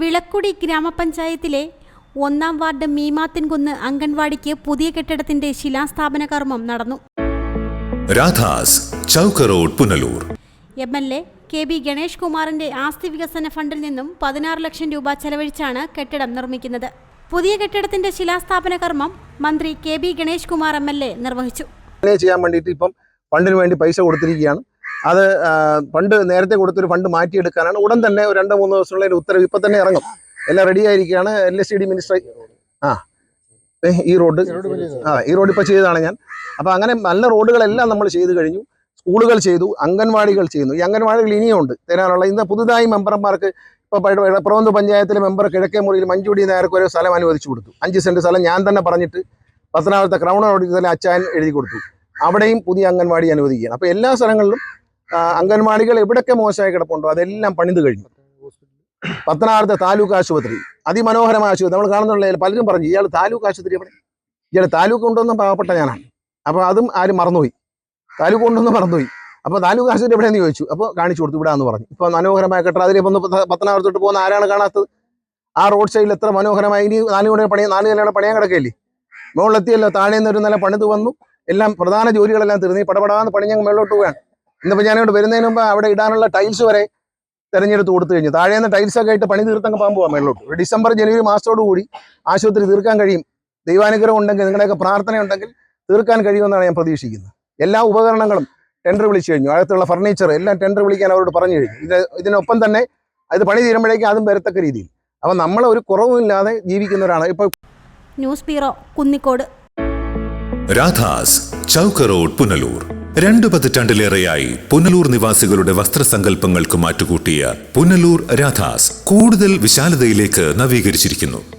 വിളക്കുടി ഗ്രാമപഞ്ചായത്തിലെ ഒന്നാം വാർഡ് മീമാത്തിൻകുന്ന് അംഗൻവാടിക്ക് പുതിയ കെട്ടിടത്തിന്റെ ശിലാസ്ഥാപന കർമ്മം നടന്നു. Radhas Chowk road Punalur. M L A K B Ganesh കുമാറിന്റെ ആസ്തി വികസന ഫണ്ടിൽ നിന്നും പതിനാറ് ലക്ഷം രൂപ ചെലവഴിച്ചാണ് കെട്ടിടം നിർമ്മിക്കുന്നത്. പുതിയ കെട്ടിടത്തിന്റെ ശിലാസ്ഥാപന കർമ്മം മന്ത്രി K B Ganesh Kumar M L A നിർവഹിച്ചു. ചെയ്യാൻ വേണ്ടിയിട്ട് ഇപ്പം ഫണ്ടിന് വേണ്ടി പൈസ കൊടുത്തിരിക്കുകയാണ്. അത് ഫണ്ട് നേരത്തെ കൊടുത്തൊരു ഫണ്ട് മാറ്റിയെടുക്കാനാണ്. ഉടൻ തന്നെ ഒരു രണ്ടോ മൂന്നോ ഒരു ഉത്തരവ് ഇപ്പം തന്നെ ഇറങ്ങും. എല്ലാം റെഡി ആയിരിക്കുകയാണ്. എൽ എസ് ഡി മിനിസ്റ്റർ ആ. ഈ റോഡ് ആ ഈ റോഡ് ഇപ്പോൾ ചെയ്തതാണ് ഞാൻ. അപ്പോൾ അങ്ങനെ നല്ല റോഡുകളെല്ലാം നമ്മൾ ചെയ്തു കഴിഞ്ഞു. സ്കൂളുകൾ ചെയ്തു അംഗൻവാടികൾ ചെയ്യുന്നു. ഈ അംഗൻവാടികൾ ഇനിയുമുണ്ട് തരാനുള്ള ഇന്ന് പുതുതായി മെമ്പർമാർക്ക് ഇപ്പോൾ പ്രബന്ധ പഞ്ചായത്തിലെ മെമ്പർ കിഴക്കേ മുറിയിൽ മഞ്ചുടി നേർക്ക് ഒരു സ്ഥലം അനുവദിച്ചു കൊടുത്തു. അഞ്ച് സെന്റ് സ്ഥലം ഞാൻ തന്നെ പറഞ്ഞിട്ട് പത്തനാപുരത്തെ ക്രൗൺ ഓഡിറ്റോറിയത്തിലെ അച്ചായൻ എഴുതി കൊടുത്തു. അവിടെയും പുതിയ അംഗൻവാടി അനുവദിക്കുകയാണ്. അപ്പോൾ എല്ലാ സ്ഥലങ്ങളിലും അംഗൻവാടികൾ എവിടെയൊക്കെ മോശമായി കിടപ്പുണ്ടോ അതെല്ലാം പണിത് കഴിഞ്ഞു. പത്തനാപുരത്തെ താലൂക്ക് ആശുപത്രി അതിമനോഹരമായ ആശുപത്രി നമ്മൾ കാണുന്നുള്ള പലരും പറഞ്ഞു ഇയാൾ താലൂക്ക് ആശുപത്രി എവിടെ? ഇയാൾ താലൂക്ക് കൊണ്ടുവന്ന പാവപ്പെട്ട ഞാനാണ്. അപ്പോൾ അതും ആരും മറന്നുപോയി. താലൂക്ക് കൊണ്ടുവന്ന് മറന്നുപോയി. അപ്പോൾ താലൂക്ക് ആശുപത്രി എവിടെയെന്ന് ചോദിച്ചു. അപ്പോൾ കാണിച്ചു കൊടുത്തു ഇവിടാന്ന് പറഞ്ഞു. ഇപ്പോൾ മനോഹരമായ കെട്ടിടം. അതിൽ ഒന്ന് പത്തനാപുരത്തോട്ട് പോകുന്ന ആരാണ് കാണാത്തത്? ആ റോഡ് സൈഡിൽ എത്ര മനോഹരമായി ഇനി നാല് കൂടെ പണിയാൻ നാല് നിലയുടെ പണിയാൻ കിടക്കയില്ലേ? മുകളിലെത്തിയല്ലോ താഴെ നിന്ന് ഒരു നില പണിത് വന്നു. എല്ലാം പ്രധാന ജോലികളെല്ലാം തീർന്നു. ഈ പടപടാന്ന് പണി ഞങ്ങൾ മേളിലോട്ട് പോവുകയാണ്. ഇന്നിപ്പോൾ ഞാനിവിടെ വരുന്നതിന് മുമ്പ് അവിടെ ഇടാനുള്ള ടൈൽസ് വരെ തെരഞ്ഞെടുത്ത് കൊടുത്തു കഴിഞ്ഞു. താഴെ നിന്ന് ടൈൽസ് ഒക്കെ ആയിട്ട് പണി തീർത്തങ്ങ് പാമ്പ് പോകാം മേളിലോട്ട് ഡിസംബർ ജനുവരി മാസത്തോടു കൂടി ആശുപത്രി തീർക്കാൻ കഴിയും. ദൈവാനുഗ്രഹം ഉണ്ടെങ്കിൽ നിങ്ങളുടെയൊക്കെ പ്രാർത്ഥന ഉണ്ടെങ്കിൽ തീർക്കാൻ കഴിയുമെന്നാണ് ഞാൻ പ്രതീക്ഷിക്കുന്നത്. എല്ലാ ഉപകരണങ്ങളും ടെൻഡർ വിളിച്ചു കഴിഞ്ഞു. അകത്തുള്ള ഫർണിച്ചർ എല്ലാം ടെൻഡർ വിളിക്കാൻ അവരോട് പറഞ്ഞു കഴിഞ്ഞു. ഇത് ഇതിനൊപ്പം തന്നെ അത് പണി തീരുമ്പോഴേക്കും അതും വരത്തക്ക രീതിയിൽ. അപ്പം നമ്മൾ ഒരു കുറവുമില്ലാതെ ജീവിക്കുന്നവരാണ്. ഇപ്പോൾ news bureau Kunnikode. Radhas Chowk road Punalur. രണ്ടു പതിറ്റാണ്ടിലേറെയായി പുനലൂർ നിവാസികളുടെ വസ്ത്രസങ്കല്പങ്ങൾക്ക് മാറ്റുകൂട്ടിയ പുനലൂർ രാധാസ് കൂടുതൽ വിശാലതയിലേക്ക് നവീകരിച്ചിരിക്കുന്നു.